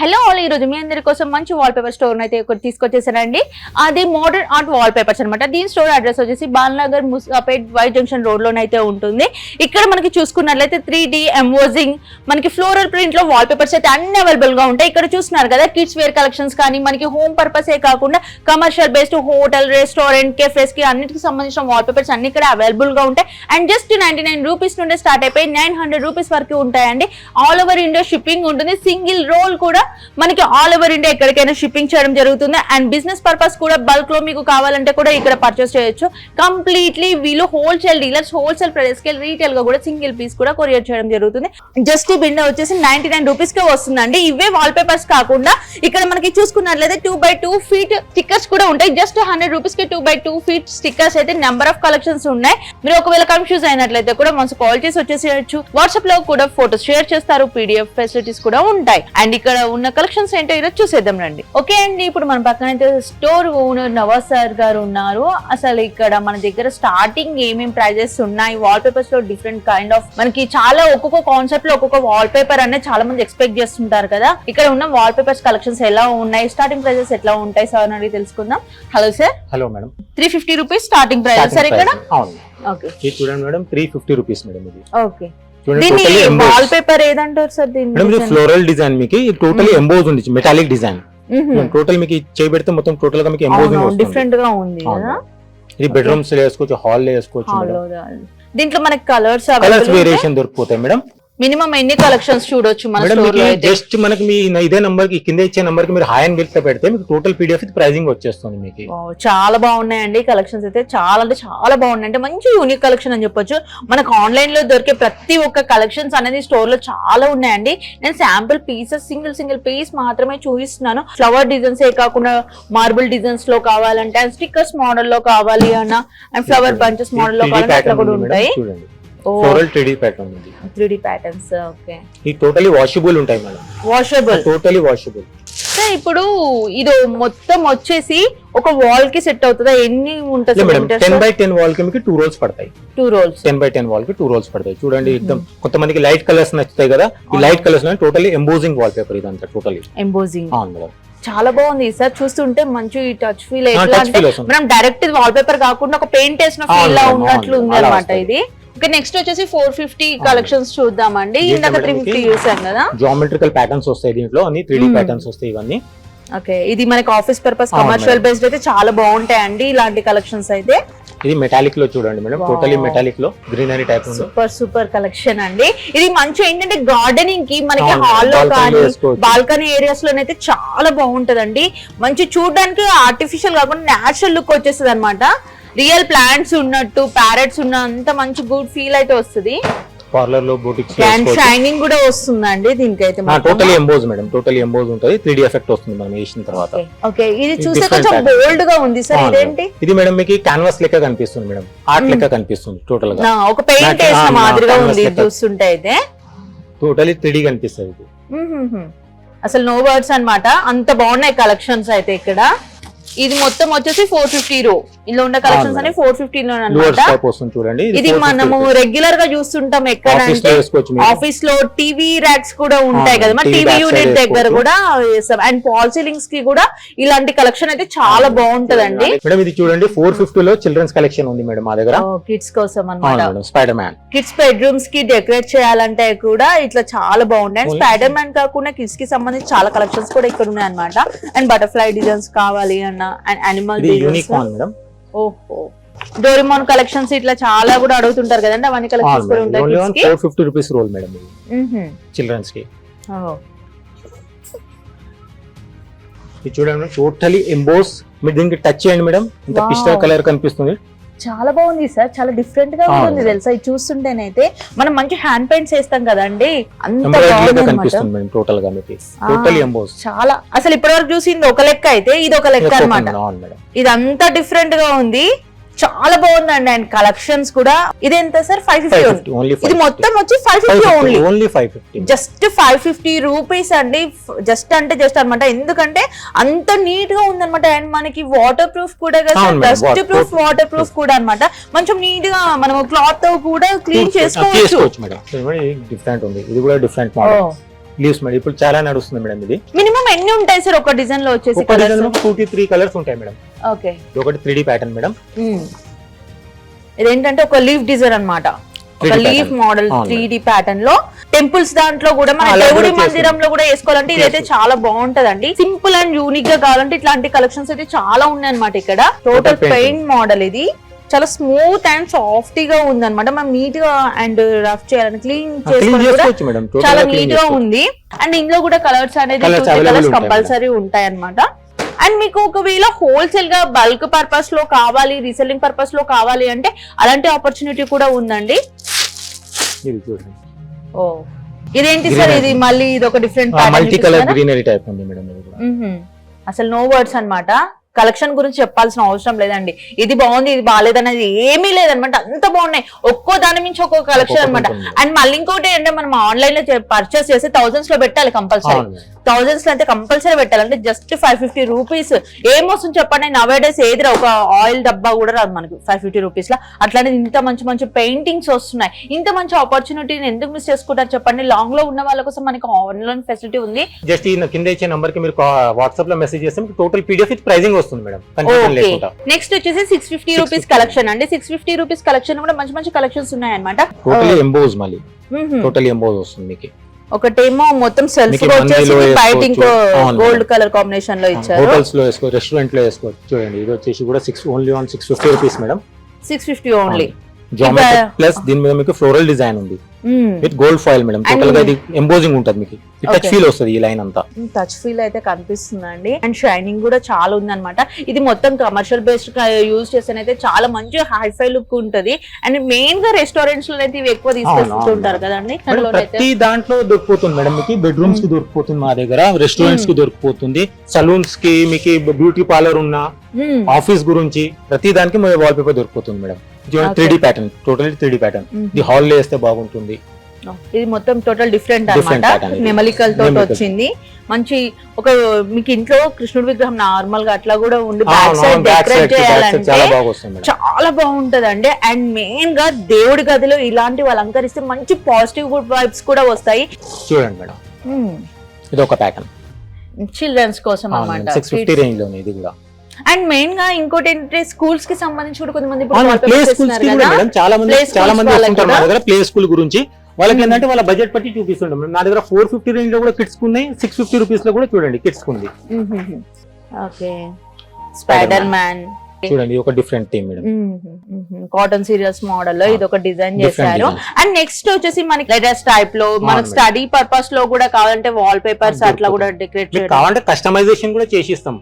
Hello all ఈ రోజు మీ అందరి కోసం మంచి వాల్ పేపర్ స్టోర్ అయితే ఒకటి తీసుకొచ్చేసానండి. అది మోడర్న్ ఆర్ట్ వాల్ పేపర్స్ అనమాట దీని స్టోర్ అడ్రస్ వచ్చేసి Balanagar Moosapet white junction road లోనైతే ఉంటుంది. ఇక్కడ మనకి చూసుకున్నట్లయితే త్రీ డి ఎంవోజింగ్ మనకి ఫ్లోరల్ ప్రింట్లో వాల్ పేపర్స్ అయితే అన్ని అవైలబుల్గా ఉంటాయి. ఇక్కడ చూస్తున్నారు కదా కిడ్స్ వేర్ కలెక్షన్స్ కానీ మనకి హోమ్ పర్పస్ ఏ కాకుండా కమర్షియల్ బేస్డ్ హోటల్ రెస్టారెంట్ కెఫేస్కి అన్నిటికి సంబంధించిన వాల్ పేపర్స్ అన్ని ఇక్కడ అవైలబుల్గా ఉంటాయి. And just ninety nine rupees నుండి స్టార్ట్ అయిపోయి నైన్ హండ్రెడ్ రూపీస్ వరకు ఉంటాయండి. ఆల్ ఓవర్ ఇండియా షిప్పింగ్ ఉంటుంది. సింగిల్ రోల్ కూడా మనకి ఆల్ ఓవర్ ఇండియా ఎక్కడికైనా షిప్పింగ్ చేయడం జరుగుతుంది. అండ్ బిజినెస్ పర్పస్ కూడా బల్క్లో మీకు కావాలంటే కూడా ఇక్కడ పర్చేస్ చేయొచ్చు. కంప్లీట్లీ వీళ్ళు హోల్సేల్ డీలర్స్ హోల్సేల్ ప్రైస్కి రీటైల్గా కూడా సింగిల్ పీస్ కూడా కొరియర్ చేయడం జరుగుతుంది. జస్ట్ ఈ బిండ వచ్చేసి నైన్టీ నైన్ రూపీస్ కే వస్తుందండి. ఇవే వాల్ పేపర్స్ కాకుండా ఇక్కడ మనకి చూసుకున్నట్లయితే two by two feet stickers కూడా ఉంటాయి. జస్ట్ హండ్రెడ్ రూపీస్కి two by two feet stickers అయితే నెంబర్ ఆఫ్ కలెక్షన్స్ ఉన్నాయి. మీరు ఒకవేళ కన్ఫ్యూజ్ అయినట్లయితే కూడా మనసు కాల్ చేసి వచ్చేసేయచ్చు. వాట్సాప్లో కూడా ఫోటోస్ షేర్ చేస్తారు. పీడిఎఫ్ ఫెసిలిటీస్ కూడా ఉంటాయి. అండ్ ఇక్కడ ఉన్న కలెక్షన్స్ ఏంటో ఈరోజు చూసేద్దాం రండి. ఓకే అండి ఇప్పుడు మన పక్కన అయితే స్టోర్ ఓనర్ నవాజ్ సార్ గారు ఉన్నారు. అసలు ఇక్కడ మన దగ్గర స్టార్టింగ్ ఏమేమి ప్రైజెస్ ఉన్నాయి? వాల్ పేపర్స్లో డిఫరెంట్ కైండ్ ఆఫ్ మనకి చాలా ఒక్కొక్క కాన్సెప్ట్లో ఒక్కొక్క వాల్ పేపర్ అనేది చాలా మంది ఎక్స్పెక్ట్ చేస్తుంటారు కదా. ఇక్కడ ఉన్న వాల్ పేపర్స్ కలెక్షన్స్ ఎలా ఉన్నాయి? స్టార్టింగ్ ప్రైజెస్ ఎట్లా ఉంటాయి సార్ అని తెలుసుకుందాం. Hello sir hello madam three fifty rupees starting price sir ఇక్కడ? ఓకే చూడండి madam three fifty rupees madam ఇది. ఓకే వాల్ ఎంబోజ్ పేపర్ ఏదంటారు సార్ దీన్ని ఫ్లోరల్ డిజైన్ మీకు టోటలీ ఎంబోజ్ ఉంది మెటాలిక్ డిజైన్ టోటల్ మీకు చేయబెడితే మొత్తం టోటల్గా మీకు ఎంబోజింగ్ వస్తుంది. డిఫరెంట్గా ఉంది కదా. ఇది బెడ్రూమ్స్లో వేసుకోవచ్చు హాల్లో వేసుకోవచ్చు దీంట్లో మనకి కలర్స్ కలర్స్ వేరియేషన్ దొరికిపోతాయి మేడం మినిమం ఎన్ని కలెక్షన్స్ చూడొచ్చు మన జస్ట్ మనకి మీ ఇదే నంబర్కి కింద ఇచ్చే నంబర్కి మీరు హాయ్ అని వెళ్తే పెడితే మీకు టోటల్ పీడిఎఫ్ ప్రైజింగ్ వచ్చేస్తుంది మీకు. చాలా బాగున్నాయండి కలెక్షన్స్ అయితే. చాలా అంటే చాలా బాగున్నాయి. అంటే మంచి యూనిక్ కలెక్షన్ అని చెప్పొచ్చు. మనకు ఆన్లైన్లో దొరికే ప్రతి ఒక్క కలెక్షన్స్ అనేది స్టోర్లో చాలా ఉన్నాయండి. నేను sample pieces single single piece మాత్రమే చూపిస్తున్నాను. ఫ్లవర్ డిజైన్స్ ఏ కాకుండా మార్బుల్ డిజైన్స్లో కావాలంటే అండ్ స్టిక్కర్స్ మోడల్లో కావాలి అన్న అండ్ ఫ్లవర్ బంచెస్ మోడల్లో 3D కావాలంటే అట్లా కూడా ఉంటాయి. ఫ్లోరల్ త్రీ ప్యాటర్న్ ఉంది. త్రీ ప్యాటర్న్స్ ఓకే ఈ టోటలీ వాషబుల్ ఉంటాయి madam washable totally washable so ఇప్పుడు ఇది మొత్తం వచ్చేసి ఒక వాల్కి సెట్ అవుతుందా? ఎన్ని ఉంటుంది మేడం టెన్ బై టెన్ వాల్కి మీకు టూ రోల్స్ పడతాయి. Two rolls ten by ten వాల్కి టూ రోల్స్ పడతాయి. చూడండి ఎక్దమ్ కొంతమందికి లైట్ కలర్స్ నచ్చుతాయి కదా ఈ light colours totally embossing wall paper ఇదంతా టోటలీ ఎంబోజింగ్ అవును మేడం చాలా బాగుంది. సార్ చూస్తుంటే మంచి టచ్ ఫీల్ ఎట్లా అంటే. మనం డైరెక్ట్ వాల్ పేపర్ కాకుండా ఒక పెయింట్ వేసిన ఫీల్ లా ఉన్నట్లు. ఉంది అనమాట వస్తుంది. ఇది. ఓకే నెక్స్ట్ వచ్చేసి ఫోర్ ఫిఫ్టీ కలెక్షన్స్ చూద్దామండి. ఇందాక త్రీ ఫిఫ్టీ చూసాం కదా. జామెట్రికల్ ప్యాటర్న్స్ వస్తాయి దీంట్లో అన్ని త్రీ Hmm. ప్యాటర్న్స్ వస్తాయి ఇవన్నీ. ఓకే ఇది మనకి ఆఫీస్ పర్పస్ కమర్షియల్. బేస్డ్ అయితే చాలా బాగుంటాయండి ఇలాంటి కలెక్షన్స్ అయితే. ఇది మెటాలిక్లో చూడండి మేడం. టోటలీ మెటాలిక్లో గ్రీనరీ టైప్ ఉంది. సూపర్ సూపర్ కలెక్షన్ అండి. ఇది మంచి ఏంటంటే గార్డెనింగ్కి మనకి అవును, హాల్లో balcony లో కానీ. బాల్కనీ ఏరియాస్ లోనైతే చాలా బాగుంటదండి. మంచి చూడడానికి ఆర్టిఫిషియల్ కాకుండా నేచురల్ లుక్ వచ్చేస్తుంది అనమాట రియల్ ప్లాంట్స్ ఉన్నట్టు ప్యారెట్స్ ఉన్న అంత మంచి గుడ్ ఫీల్ అయితే వస్తుంది. పార్లర్లో బూటిక్స్ అండ్ షైనింగ్ కూడా వస్తుందండి దీనికైతే totally emboss madam totally emboss ఉంటుంది. త్రీ డి ఎఫెక్ట్ వస్తుంది మనం వేసిన తర్వాత. ఓకే ఇది చూస్తే కొంచెం. బోల్డ్గా ఉంది. సార్ ఇదేంటి. ఇది మేడం మీకు క్యాన్వాస్ లెక్క కనిపిస్తుంది మేడం ఆర్ట్ లెక్క కనిపిస్తుంది టోటల్గా. నా, ఒక పెయింట్ వేసిన మాదిరిగా ఉంది. చూస్తుంటే అయితే. టోటలీ త్రీ డి కనిపిస్తుంది. ఇది. అసలు నో వర్డ్స్ అన్నమాట. అంత బాగున్నాయి కలెక్షన్స్ అయితే ఇక్కడ. ఇది మొత్తం వచ్చేసి ఫోర్ ఫిఫ్టీ రో. ఇందులో ఉన్న కలెక్షన్స్ అనే ఫోర్ ఫిఫ్టీ లో అనమాట చూడండి. ఇది మనము రెగ్యులర్గా చూస్తుంటాం ఎక్కడ ఆఫీస్లో అంటే వేసుకోవచ్చు మీరు. ఆఫీస్లో టీవీ ర్యాక్స్ కూడా ఉంటాయి కదా. మన టీవీ యూనిట్ దగ్గర. కూడా వేస్తాం అండ్ పాల్ సీలింగ్స్కి కూడా ఇలాంటి కలెక్షన్ అయితే చాలా బాగుంటదండి. మేడం ఇది చూడండి ఫోర్ ఫిఫ్టీ లో చిల్డ్రన్స్ కలెక్షన్ ఉంది మేడం మా దగ్గర. కిడ్స్ కోసం అవును అన్నమాట. మేడం స్పైడర్ మ్యాన్ కిడ్స్ బెడ్రూమ్స్కి డెకరేట్ చేయాలంటే కూడా ఇట్లా చాలా బాగుంటాయి స్పైడర్ మ్యాన్ కాకుండా కిడ్స్కి సంబంధించి చాలా కలెక్షన్స్ కూడా ఇక్కడ ఉన్నాయి అనమాట అండ్ బటర్ఫ్లై డిజైన్స్ కావాలి అన్న అండ్ అనిమల్ మేడం. ఓహో. డోరిమోన్ కలెక్షన్స్ ఇట్లా చాలా కూడా అడుగుతుంటారు కదండి అవన్నీ కలెక్షన్స్ కూడా ఉంటాయి ఓన్లీ రూపీస్ రోల్ మేడం. చిల్డ్రన్స్కి. ఇది చూడండి టోటలీ ఎంబోస్ మీరు దీనికి టచ్ చేయండి మేడం. ఇంత. పిస్టల్ కలర్ కనిపిస్తుంది. చాలా బాగుంది సార్ చాలా డిఫరెంట్గా. ఉంటుంది తెలుసా? ఇది చూస్తుంటేనైతే మనం మంచి హ్యాండ్ పెయింట్స్ వేస్తాం కదండి అంత టోటల్గా. టోటలీ చాలా. అసలు ఇప్పటివరకు చూసింది ఒక లెక్క అయితే ఇది ఒక లెక్క మేడం. ఇదంతా డిఫరెంట్గా ఉంది. చాలా బాగుందండి అండ్ కలెక్షన్స్ కూడా. ఇది ఎంత సార్? ఫైవ్ ఫిఫ్టీ ఇది మొత్తం వచ్చి five fifty only only five fifty just five fifty rupees అండి. జస్ట్ అంటే జస్ట్ అన్నమాట. ఎందుకంటే అంత నీట్గా ఉందన్నమాట. అండ్ మనకి వాటర్ ప్రూఫ్ కూడా కదా డస్ట్ ప్రూఫ్. వాటర్ ప్రూఫ్ కూడా అన్నమాట. కొంచెం నీట్గా మనం క్లాత్తో కూడా క్లీన్ చేసుకోవచ్చు. డిఫరెంట్ ఉంది. ఇది కూడా డిఫరెంట్ మోడల్ లీవ్స్ మేడం. ఇప్పుడు చాలా నడుస్తుంది మేడం ఇది. మినిమం ఎన్ని ఉంటాయి సార్ ఒక డిజైన్లో వచ్చేసి ఒక డిజైన్లో టూ త్రీ కలర్స్ ఉంటాయి మేడం. ఓకే. ఒకటి త్రీ డి ప్యాటర్న్ మేడం. ఇదేంటంటే ఒక లీఫ్ డిజైన్ అన్నమాట. ఒక 3D leaf. Model. Three D ప్యాటర్న్లో టెంపుల్స్ దాంట్లో కూడా మన దేవుడి మందిరంలో కూడా వేసుకోవాలంటే ఇదైతే. చాలా బాగుంటదండి. సింపుల్ అండ్ యూనిక్గా కావాలంటే ఇట్లాంటి కలెక్షన్స్ అయితే చాలా ఉన్నాయి అనమాట ఇక్కడ టోటల్. పెయింట్ మోడల్ ఇది. చాలా స్మూత్ అండ్ సాఫ్ట్గా ఉంది అనమాట మనం నీట్గా అండ్ రఫ్ చేయాలని క్లీన్ చేసుకోవడం చాలా నీట్గా ఉంది. అండ్ ఇందులో కూడా కలర్స్ అనేది కలర్స్ కంపల్సరీ ఉంటాయి అన్నమాట అండ్ మీకు ఒకవేళ హోల్సేల్గా బల్క్ పర్పస్లో కావాలి రీసెల్లింగ్ పర్పస్లో కావాలి అంటే అలాంటి ఆపర్చునిటీ కూడా ఉందండి. ఓ ఇదేంటి సార్. ఇది? మళ్ళీ ఇది ఒక different multi colour greenery type ఉంది మేడం అసలు నో వర్డ్స్ అన్నమాట. కలెక్షన్ గురించి చెప్పాల్సిన అవసరం లేదండి. ఇది బాగుంది ఇది బాగాలేదు అనేది ఏమీ లేదనమాట. అంత బాగున్నాయి. ఒక్కో దాని మించి ఒక్కో కలెక్షన్ ఉంటుంది. అండ్ మళ్ళీ ఇంకోటి ఏంటంటే మనం ఆన్లైన్లో పర్చేస్ చేస్తే థౌసండ్స్లో పెట్టాలి కంపల్సరీ. థౌజండ్స్లో అయితే కంపల్సరీ పెట్టాలి అంటే జస్ట్ ఫైవ్ ఫిఫ్టీ రూపీస్ ఏమొస్తుంది చెప్పండి నవే డేస్ ఏది ఒక ఆయిల్ డబ్బా కూడా రాదు మనకి ఫైవ్ ఫిఫ్టీ రూపీస్లో. అట్లానే ఇంత మంచి మంచి పెయింటింగ్స్ వస్తున్నాయి. ఇంత మంచి ఆపర్చునిటీని ఎందుకు మిస్ చేసుకుంటారు చెప్పండి? లాంగ్లో ఉన్న వాళ్ళ కోసం మనకి ఆన్లైన్ ఫెసిలిటీ ఉంది. జస్ట్ ఈ కింద ఇచ్చే నంబర్కి మీరు వాట్సాప్లో మెసేజ్ చేస్తే టోటల్ పీడిఎఫ్ విత్ ప్రైజింగ్ వస్తుంది మేడం నెక్స్ట్ వచ్చేసి సిక్స్ ఫిఫ్టీ రూపీస్ 650. కలెక్షన్ అండి. సిక్స్ ఫిఫ్టీ రూపీస్ కలెక్షన్ కూడా మంచి మంచి కలెక్షన్స్ ఉన్నాయి అనమాట టోటల్ ఎంబోజ్ మళ్ళీ. టోటల్ ఎంబోజ్ వస్తుంది మీకు. ఒకటేమో మొత్తం సెల్ఫ్ వచ్చేసి బయట ఇంకో. గోల్డ్ కలర్ కాంబినేషన్లో ఇచ్చారు. హోటల్స్లో వేసుకోవచ్చు రెస్టారెంట్లో వేసుకోవచ్చు చూడండి ఇది వచ్చేసి కూడా six only on six fifty rupees madam six fifty only geometric plus దీని మీద మీకు ఫ్లోరల్ డిజైన్ ఉంది. విత్ గోల్డ్ ఫాయిల్ మేడం టోటల్గా ఇది ఎంబోజింగ్ ఉంటుంది మీకు. టచ్. ఫీల్ వస్తుంది ఈ లైన్ అంతా. టచ్ ఫీల్ అయితే కనిపిస్తుందండి. అండ్ షైనింగ్ కూడా చాలా ఉంది అనమాట ఇది మొత్తం కమర్షియల్ బేస్డ్ యూజ్ చేస్తేనైతే చాలా మంచి హైఫై లుక్ ఉంటది. అండ్ మెయిన్గా రెస్టారెంట్స్లో అయితే ఇవి ఎక్కువ తీసుకొస్తుంటారు కదండి. ప్రతి దాంట్లో దొరికిపోతుంది మేడం మీకు బెడ్రూమ్స్కి దొరికిపోతుంది మా దగ్గర రెస్టారెంట్స్కి దొరికిపోతుంది. సలూన్స్కి మీకు బ్యూటీ పార్లర్ ఉన్న. ఆఫీస్ గురించి ప్రతి దానికి wall paper దొరికిపోతుంది madam. Three D pattern total three D pattern. ఇది హాల్లో వేస్తే బాగుంటుంది. ఇది మొత్తం టోటల్ డిఫరెంట్ ఇది. నెమలికల్ తోటి. వచ్చింది. మంచి ఒక మీకు ఇంట్లో కృష్ణుడి విగ్రహం నార్మల్గా అట్లా కూడా ఉండి బ్యాక్ సైడ్ డెకరేట్ చేయాలంటే చాలా బాగా వస్తుంది మేడం. చాలా బాగుంటదండి. అండ్ మెయిన్గా దేవుడి గదిలో ఇలాంటివి అలంకరిస్తే మంచి పాజిటివ్ గుడ్ వైబ్స్ కూడా వస్తాయి. చూడండి మేడం. ఇది ఒక ప్యాటర్న్ చిల్డ్రన్స్ కోసం అన్నమాట. సిక్స్ ఫిఫ్టీ రేంజ్లోనే ఇది కూడా. అండ్ మెయిన్గా ఇంకోటి ఏంటంటే స్కూల్స్కి సంబంధించి కూడా కొంతమంది ప్లే స్కూల్స్ మేడం. చాలా మంది చాలా మంది వస్తుంటారు మా. దగ్గర ప్లే స్కూల్ గురించి. వాళ్ళకి Hmm. ఏంటంటే వాళ్ళ బడ్జెట్ బట్టి చూపిస్తుంటాం నా దగ్గర ఫోర్ ఫిఫ్టీ రేంజ్లో కూడా కిట్స్ ఉన్నాయి. సిక్స్ ఫిఫ్టీ రూపీస్లో కూడా చూడండి కిట్స్ ఉంది. ఓకే స్పైడర్ మ్యాన్ చూడండి ఒక different theme madam cartoon serials మోడల్లో ఇది ఒక డిజైన్ చేశారు. అండ్ నెక్స్ట్ వచ్చేసి మనకి లెటర్స్ టైప్లో మనకి స్టడీ పర్పస్లో కూడా కావాలంటే వాల్ పేపర్స్ అట్లా కూడా డెకరేట్ చేయడం. కావాలంటే కస్టమైజేషన్ కూడా చేసిస్తాం.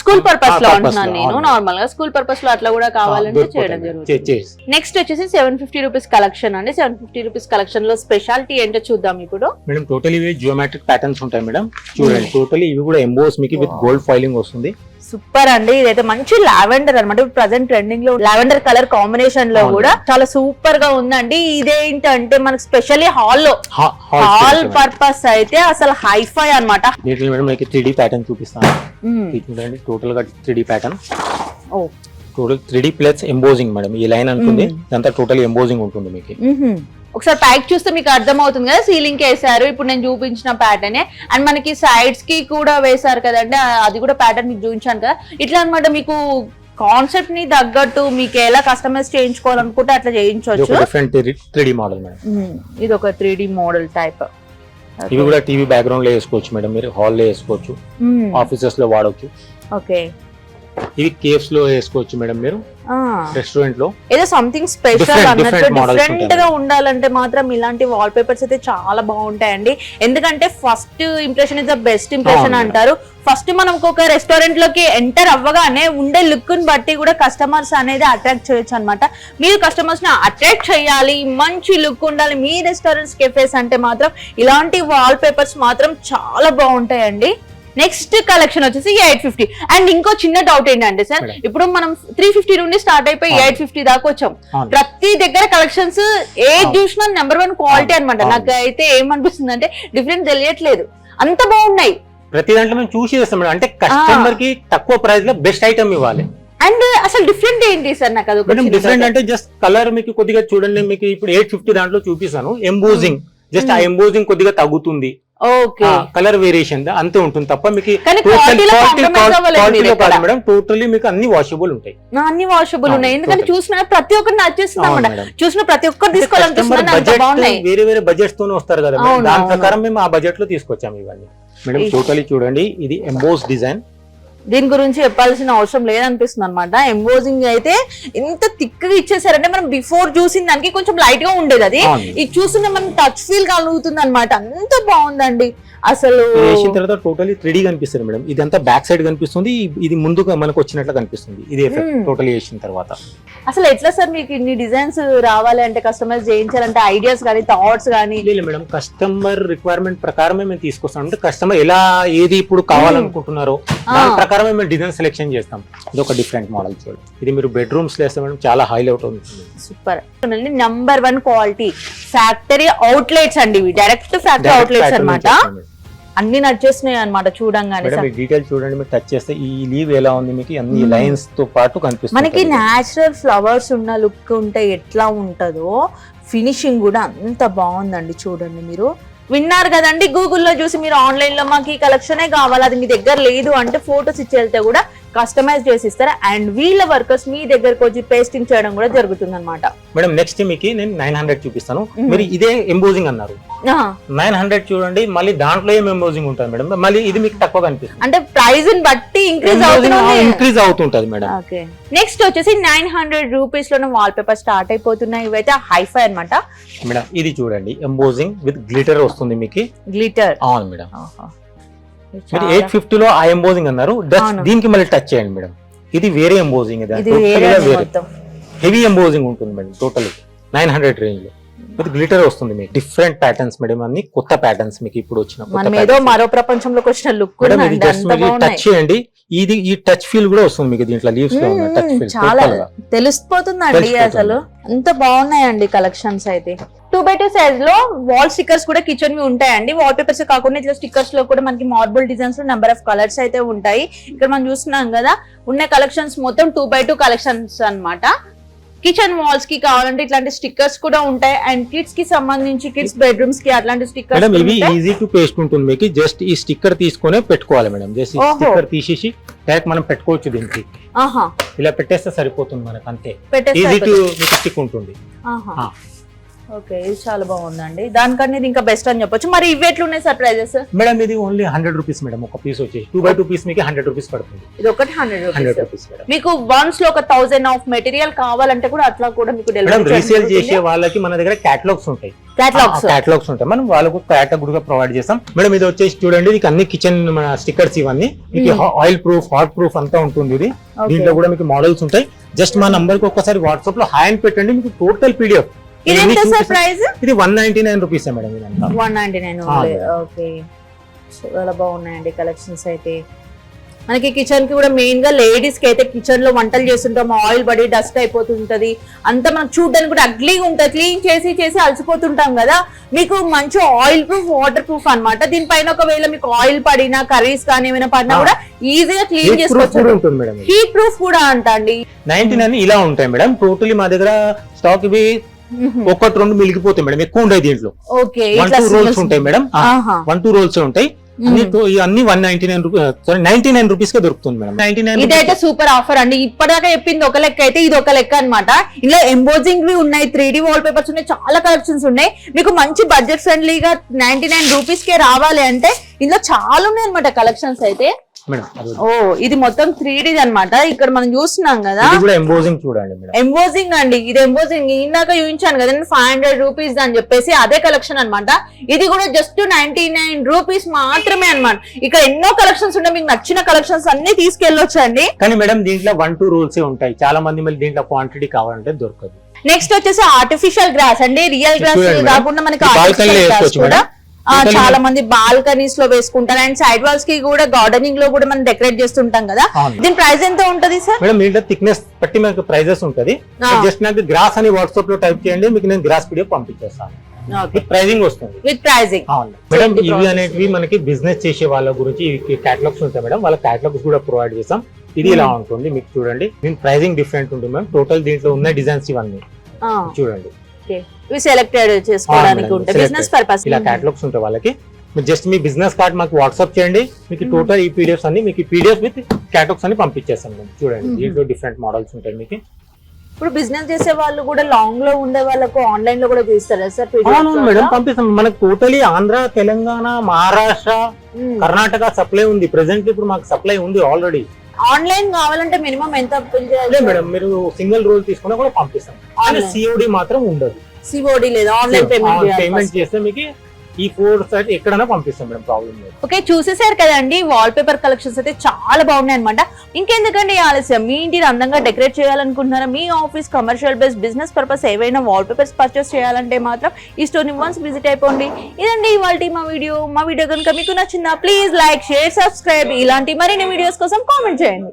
స్కూల్ పర్పస్లో అంటున్నాను నేను. నార్మల్గా స్కూల్ పర్పస్లో అట్లా కూడా కావాలంటే చేయడం. జరుగుతుంది. నెక్స్ట్ వచ్చేసి సెవెన్ ఫిఫ్టీ రూపీస్ కలెక్షన్ అండి. సెవెన్ ఫిఫ్టీ రూపీస్ కలెక్షన్లో స్పెషాలిటీ ఏంటో చూద్దాం ఇప్పుడు. మేడం టోటల్ ఇవి జియోమెట్రిక్ ప్యాటర్న్స్ ఉంటాయి మేడం చూడండి టోటల్ ఇవి కూడా ఎంబోస్ మీకు విత్ గోల్డ్ ఫైలింగ్ వస్తుంది. సూపర్ అండి. ఇదైతే మంచి లావెండర్ అనమాట ఇప్పుడు ప్రజెంట్ ట్రెండింగ్లో లావెండర్ కలర్ కాంబినేషన్లో. కూడా చాలా సూపర్గా ఉందండి. ఇదేంటంటే మనకి స్పెషల్లీ హాల్లో. హాల్ పర్పస్ అయితే అసలు హైఫై అనమాట త్రీ డి ప్యాటర్న్ చూపిస్తాను. టోటల్గా three D pattern total three D plus embossing madam. ఈ లైన్ అనుకుంది. ఇదంతా టోటల్ ఎంబోజింగ్ ఉంటుంది మీకు. ఒకసారి ప్యాక్ చూస్తే మీకు అర్థం అవుతుంది కదా సీలింగ్ వేసారు ఇప్పుడు నేను చూపించిన ప్యాటర్న్ అండ్ మనకి సైడ్స్కి కూడా వేశారు కదండి అది కూడా ప్యాటర్న్ మీకు చూపించాను కదా. ఇట్లా అన్నమాట మీకు కాన్సెప్ట్ని తగ్గట్టు మీకు ఎలా కస్టమైజ్ చేయించుకోవాలనుకుంటే అట్లా చేయించవచ్చు. Model madam. ఇది ఒక త్రీ డి మోడల్ టైప్ ఇవి కూడా టీవీ బ్యాక్గ్రౌండ్లో వేసుకోవచ్చు మేడం మీరు హాల్లో వేసుకోవచ్చు ఆఫీసెస్లో వాడవచ్చు ఓకే. ఇవి కేఫ్స్లో వేసుకోవచ్చు మేడం మీరు. రెస్టారెంట్లో. ఏదో సంథింగ్ స్పెషల్ అన్నట్టు డిఫరెంట్. గా ఉండాలంటే మాత్రం ఇలాంటి వాల్ పేపర్స్ అయితే చాలా బాగుంటాయండి. ఎందుకంటే first impression is the best impression. అంటారు. ఫస్ట్ మనం ఒక రెస్టారెంట్లోకి ఎంటర్ అవ్వగానే ఉండే లుక్ని బట్టి కూడా కస్టమర్స్ అనేది అట్రాక్ట్ చేయొచ్చు అనమాట మీరు కస్టమర్స్ని అట్రాక్ట్ చేయాలి మంచి లుక్ ఉండాలి మీ రెస్టారెంట్స్ కెఫేస్ అంటే మాత్రం ఇలాంటి వాల్ పేపర్స్ మాత్రం చాలా బాగుంటాయండి. నెక్స్ట్ కలెక్షన్ వచ్చేసి ఎయిట్ ఫిఫ్టీ అండ్ ఇంకో చిన్న డౌట్ ఏంటంటే సార్. ఇప్పుడు మనం త్రీ ఫిఫ్టీ నుండి స్టార్ట్ అయిపోయి. ఎయిట్ ఫిఫ్టీ దాకా వచ్చాం. ప్రతి దగ్గర కలెక్షన్స్ ఏ. చూసినా నెంబర్ వన్ క్వాలిటీ అవును. నాకు అయితే ఏమనిపిస్తుంది అంటే డిఫరెంట్ తెలియట్లేదు. అంత బాగున్నాయి. ప్రతి దాంట్లో మేము చూసి చేస్తాం అంటే కస్టమర్కి తక్కువ ప్రైస్లో బెస్ట్ ఐటమ్ ఇవ్వాలి. అండ్ అసలు డిఫరెంట్ ఏంటి సార్ నాకు అది డిఫరెంట్ అంటే జస్ట్ కలర్ మీకు కొద్దిగా చూడండి మీకు ఇప్పుడు ఎయిట్ ఫిఫ్టీ దాంట్లో చూపిస్తాను. ఎంబోజింగ్ జస్ట్ ఆ Hmm. ఎంబోజింగ్ కొద్దిగా తగ్గుతుంది. కలర్ వేరియేషన్ అంతే ఉంటుంది తప్ప మీకు కాదు. మేడం. టోటల్లీ మీకు అన్ని వాషబుల్ ఉంటాయి. అన్ని వాషబుల్ ఉన్నాయి. ఎందుకంటే. చూసిన ప్రతి ఒక్కరు నచ్చేస్తుంది. చూసిన ప్రతి ఒక్కరు బాగున్నాయి. వేరే వేరే బడ్జెట్స్ తోనే వస్తారు కదా దాని. ప్రకారం మేము ఆ బడ్జెట్లో తీసుకొచ్చాము ఇవన్నీ. మేడం టోటలీ చూడండి. ఇది ఎంబోస్ డిజైన్ దీని గురించి చెప్పాల్సిన అవసరం లేదనిపిస్తుంది అనమాట ఎంబోజింగ్ అయితే ఎంత తిక్కగా ఇచ్చేసారంటే మనం బిఫోర్ చూసిన దానికి కొంచెం లైట్గా ఉండేది అది. ఇది చూస్తుంటే మనం టచ్ ఫీల్ కలుగుతుంది అనమాట అంత బాగుందండి. అసలు వేసిన తర్వాత టోటలీ త్రీ కనిపిస్తుంది మేడం. ఇదంతా బ్యాక్ సైడ్ కనిపిస్తుంది. ఇది ముందుగా మనకు వచ్చినట్లు కనిపిస్తుంది. ఇది ఎఫెక్ట్. టోటల్ వేసిన తర్వాత. అసలు ఎట్లా సార్ మీకు ఇన్ని డిజైన్స్ రావాలి అంటే కస్టమైజ్ చేయించాలంటే ఐడియాస్ కానీ థాట్స్ కానీ? లేదు మేడం. కస్టమర్ రిక్వైర్మెంట్ ప్రకారమే మేము తీసుకొస్తాం. అంటే కస్టమర్ ఎలా ఏది ఇప్పుడు కావాలనుకుంటున్నారో దాని. ప్రకారమే మేము డిజైన్ సెలెక్షన్ చేస్తాం. ఇది ఒక డిఫరెంట్ మోడల్ చూడండి ఇది మీరు బెడ్రూమ్స్లో వేస్తే మేడం చాలా హైలైట్ అవుతుంది super. Number one quality factory outlets అండి ఇవి. Direct factory outlets madam. అన్ని నచ్చేస్తున్నాయి అనమాట చూడంగానే మేడం. ఈ డీటెయిల్ చూడండి మీరు టచ్ చేస్తే ఈ లీవ్ ఎలా ఉంది మీకు? అన్ని. లైన్స్తో పాటు కనిపిస్తుంది మనకి న్యాచురల్ ఫ్లవర్స్ ఉన్న లుక్ ఉంటే ఎట్లా ఉంటుందో ఫినిషింగ్ కూడా అంత బాగుందండి చూడండి మీరు. విన్నారు కదండి. గూగుల్లో చూసి మీరు ఆన్లైన్లో మాకు ఈ కలెక్షనే కావాలి. అది మీ దగ్గర లేదు అంటే ఫొటోస్ ఇచ్చి వెళ్తే కూడా కస్టమైజ్ చేసి ఇస్తారు అండ్ వీళ్ళ వర్కర్స్ మీ దగ్గరకు వచ్చి పేస్టింగ్ చేయడం కూడా జరుగుతుంది అనమాట మేడం నెక్స్ట్ మీకు నేను నైన్ హండ్రెడ్ చూపిస్తాను. మీరు ఇదే ఎంబోజింగ్ అన్నారు. నైన్ హండ్రెడ్ చూడండి మళ్ళీ దాంట్లో ఏం ఎంబోజింగ్ ఉంటుంది మేడం? మళ్ళీ ఇది మీకు తక్కువ కనిపిస్తుంది. అంటే ప్రైస్ బట్టి ఇంక్రీజ్ అవుతుంది ఇంక్రీజ్ అవుతుంటది మేడం. నెక్స్ట్ వచ్చేసి నైన్ హండ్రెడ్ రూపీస్లోనే వాల్ పేపర్ స్టార్ట్ అయిపోతున్నాయి. ఇవైతే హైఫై అన్నమాట. మేడం ఇది చూడండి ఎంబోజింగ్ విత్ గ్లిటర్ వస్తుంది మీకు. గ్లిటర్ అవును మేడం. మీరు ఎయిట్ ఫిఫ్టీలో ఆ ఎంబోజింగ్ అన్నారు. దీనికి మళ్ళీ టచ్ చేయండి మేడం. ఇది వేరే ఎంబోజింగ్ ఇది హెవీ ఎంబోజింగ్ ఉంటుంది మేడం టోటల్ నైన్ హండ్రెడ్ రేంజ్లో. విత్ గ్లిటర్ వస్తుంది మీకు. డిఫరెంట్ ప్యాటర్న్స్ మేడం అన్ని కొత్త ప్యాటర్న్స్ మీకు ఇప్పుడు వచ్చిన మనం ఏదో. మరో ప్రపంచంలోకి వచ్చిన లుక్ బాగున్నాయి. టచ్ చేయండి. ఇది ఈ టచ్ ఫీల్ కూడా వస్తుంది మీకు దీంట్లో లీవ్స్లో టచ్ ఫీల్ చాలా తెలిసిపోతుందండి తెలిసిపోతుంది. అసలు. అంత బాగున్నాయండి కలెక్షన్స్ అయితే. టూ బై టూ సైజ్లో వాల్ స్టిక్కర్స్ కూడా కిచెన్ వి ఉంటాయండి. వాల్ పేపర్స్ కాకుండా ఇట్లా స్టిక్కర్స్లో కూడా మనకి మార్బుల్ డిజైన్స్లో నెంబర్ ఆఫ్ కలర్స్ అయితే ఉంటాయి. ఇక్కడ మనం చూస్తున్నాం కదా ఉన్న కలెక్షన్స్ మొత్తం టూ బై టూ కలెక్షన్స్ అన్నమాట. కిచెన్ వాల్స్కి కావాలంటే ఇట్లాంటి స్టిక్కర్స్ కూడా ఉంటాయి. అండ్ కిడ్స్కి సంబంధించి కిడ్స్ బెడ్రూమ్స్కి అట్లాంటి మేడం ఇవి స్టిక్కర్స్ ఈజీ టు పేస్ట్ ఉంటుంది మీకు. జస్ట్ ఈ స్టిక్కర్ తీసుకొని పెట్టుకోవాలి మేడం జస్ట్. స్టిక్కర్ తీసేసి డైరెక్ట్ మనం పెట్టుకోవచ్చు దీనికి. ఆహా. ఇలా పెట్టేస్తే సరిపోతుంది మనకు అంతే. ఈజీ టు స్టిక్ ఉంటుంది. ఓకే ఇది చాలా బాగుందండి. దానికన్నా ఇది ఇంకా బెస్ట్ అని చెప్పొచ్చు. మరి ఇవి ఎట్లున్నాయి సార్ ప్రైజెస్ మేడం ఇది ఓన్లీ హండ్రెడ్ రూపీస్ మేడం ఒక పీస్ వచ్చేసి. టూ బై టూ పీస్ మీకు హండ్రెడ్ రూపీస్ పడుతుంది. ఇది ఒకటి హండ్రెడ్ హండ్రెడ్ రూపీస్ మీకు వన్స్లో ఒక థౌసండ్ ఆఫ్ మెటీరియల్ కావాలంటే కూడా అట్లా కూడా మీకు మేడం రీసేల్ చేసే వాళ్ళకి మన దగ్గర క్యాటలాగ్స్ ఉంటాయి. క్యాటలాగ్స్ క్యాటలాగ్స్ ఉంటాయి. మనం వాళ్ళకు క్యాటలాగ్గా ప్రొవైడ్ చేస్తాం. మేడం ఇది వచ్చేసి చూడండి మీకు అన్ని కిచెన్ మన స్టిక్కర్స్ ఇవన్నీ. మీకు ఆయిల్ ప్రూఫ్ హాట్ ప్రూఫ్ అంతా ఉంటుంది ఇది. దీంట్లో కూడా మీకు మోడల్స్ ఉంటాయి. జస్ట్ మా నంబర్కి ఒకసారి వాట్సాప్లో హాయ్ పెట్టండి. మీకు టోటల్ పీడిఎఫ్ సార్ ప్రైస్? ఇది one ninety nine rupees madam ఇదంతా వన్ నైన్టీ నైన్ ఓకే. చాలా బాగున్నాయండి కలెక్షన్స్ అయితే. మనకి కిచెన్కి కూడా మెయిన్గా లేడీస్కి అయితే కిచెన్లో వంటలు చేస్తుంటాం. ఆయిల్ పడి డస్ట్ అయిపోతుంటది. అంతా మనం చూడడానికి కూడా అగ్లీగా ఉంటుంది. క్లీన్ చేసి చేసి అలసిపోతుంటాం కదా. మీకు మంచి ఆయిల్ ప్రూఫ్ వాటర్ ప్రూఫ్ అన్నమాట. దీనిపైన ఒకవేళ మీకు ఆయిల్ పడినా కర్రీస్ కానీ ఏమైనా పడినా. కూడా ఈజీగా క్లీన్ చేసుకోవచ్చు. హీట్ ప్రూఫ్ కూడా అంట అండి. నైన్టీ నైన్ ఇలా ఉంటాయి మేడం. టోటలీ మా దగ్గర స్టాక్ ఇవి ఒకటి రెండు మిలిగిపోతాయి మేడం ఎక్కువ ఉంటాయి దీంట్లో. ఓకే వన్ టూ రోల్స్ ఉంటాయి మేడం. వన్ టూ రోల్స్ ఉంటాయి. అన్ని one ninety nine rupees sorry ninety nine rupees కే దొరుకుతుంది మేడం. నైన్టీ నైన్ ఇదైతే సూపర్ ఆఫర్ అండి. ఇప్పటిదాకా చెప్పింది ఒక లెక్క అయితే ఇది ఒక లెక్క అన్నమాట. ఇందులో ఎంబోజింగ్ వి ఉన్నాయి త్రీ డి వాల్ పేపర్స్ ఉన్నాయి చాలా కలెక్షన్స్ ఉన్నాయి. మీకు మంచి బడ్జెట్ ఫ్రెండ్లీగా నైన్టీ నైన్ రూపీస్ కే రావాలి అంటే ఇందులో చాలా ఉన్నాయి అనమాట కలెక్షన్స్ అయితే. ఓ ఇది మొత్తం త్రీ డి అన్నమాట. ఇక్కడ మనం చూస్తున్నాం కదా. ఎంబోజింగ్ చూడండి ఎంబోజింగ్ అండి ఇది ఎంబోజింగ్ ఇందాక చూపించాను కదా ఫైవ్ హండ్రెడ్ రూపీస్ అని చెప్పేసి అదే కలెక్షన్ అన్నమాట. ఇది కూడా జస్ట్ నైన్టీ నైన్ రూపీస్ మాత్రమే అన్నమాట. ఇక్కడ ఎన్నో కలెక్షన్స్ ఉన్నాయి మీకు నచ్చిన కలెక్షన్స్ అన్ని తీసుకెళ్ళొచ్చు అండి కానీ మేడం దీంట్లో వన్ టూ రూల్స్ ఉంటాయి. చాలా మంది మళ్ళీ దీంట్లో క్వాంటిటీ కావాలంటే దొరకదు. నెక్స్ట్ వచ్చేసి ఆర్టిఫిషియల్ గ్రాస్ అండి. Real grass. కాకుండా మనకి కూడా చాలా మంది బాల్కనీస్లో వేసుకుంటారు. అండ్ సైడ్ వాల్స్కి కూడా గార్డెనింగ్లో కూడా మనం డెకరేట్ చేస్తుంటాం కదా. దీని ప్రైస్ ఎంత ఉంటది సార్ మేడం దీంట్లో థిక్నెస్ బట్టి మనకు ప్రైజెస్ ఉంటది. జస్ట్ నాకు గ్రాస్ అని వాట్సాప్లో టైప్ చేయండి మీకు నేను గ్రాస్ పీడిఎఫ్ పంపించేస్తాను విత్ ప్రైజింగ్ వస్తుంది. విత్ ప్రైజింగ్ మేడం 20 ఇవి. అనేటివి మనకి బిజినెస్ చేసే వాళ్ళ గురించి క్యాటలాగ్స్ ఉంటాయి మేడం. వాళ్ళ క్యాటలాగ్స్ కూడా ప్రొవైడ్ ఇది ఇలా ఉంటుంది మీకు చూడండి. దీని ప్రైజింగ్ డిఫరెంట్ ఉంటుంది మ్యామ్ టోటల్ దీంట్లో ఉన్న డిజైన్స్ ఇవన్నీ. చూడండి. ఇవి సెలెక్టెడ్ చేసుకోవడానికి అవును, ఉంటాయి. selected. బిజినెస్ పర్పస్ ఇలా క్యాటలాగ్స్ ఉంటాయి వాళ్ళకి. జస్ట్ మీ బిజినెస్ కార్డ్ మాకు వాట్సాప్ చేయండి. మీకు టోటల్ ఈ పీడిఎఫ్స్ అన్ని మీకు పీడిఎఫ్ విత్ క్యాటలాగ్స్ అన్ని పంపించేస్తాం మేము చూడండి. దీంట్లో డిఫరెంట్ మోడల్స్ ఉంటాయి మీకు. ఇప్పుడు బిజినెస్ చేసే వాళ్ళు కూడా లాంగ్లో ఉండే వాళ్ళకు ఆన్లైన్లో కూడా తీస్తారా సార్ మేడం పంపిస్తాం. మనకు టోటలీ ఆంధ్ర తెలంగాణ మహారాష్ట్ర కర్ణాటక సప్లై ఉంది. ప్రెసెంట్ ఇప్పుడు మాకు సప్లై ఉంది ఆల్రెడీ ఆన్లైన్ కావాలంటే మినిమం ఎంత మేడం మీరు సింగిల్ రోల్ తీసుకున్నా కూడా పంపిస్తాం. కానీ. సిఓడి మాత్రం ఉండదు. సిఓడి లేదా ఆన్లైన్ పేమెంట్ పేమెంట్ చేస్తే మీకు ఈ ఫోర్ సైట్ ఎక్కడైనా పంపిస్తాం మేడం ప్రాబ్లం లేదు. ఓకే చూసేసారు కదండి వాల్ పేపర్ కలెక్షన్స్ అయితే చాలా బాగున్నాయి అనమాట ఇంకెందుకండి ఆలస్యం? మీ ఇంటిని అందంగా డెకరేట్ చేయాలనుకుంటున్నారా? మీ office commercial base business purpose ఏవైనా వాల్ పేపర్స్ పర్చేస్ చేయాలంటే మాత్రం ఈ స్టోర్ వన్స్ విజిట్ అయిపోండి. ఇదండి ఇవాళ మా వీడియో మా వీడియో కనుక మీకు నచ్చిందా ప్లీజ్ లైక్ షేర్ సబ్స్క్రైబ్ ఇలాంటి మరిన్ని వీడియోస్ కోసం కామెంట్ చేయండి.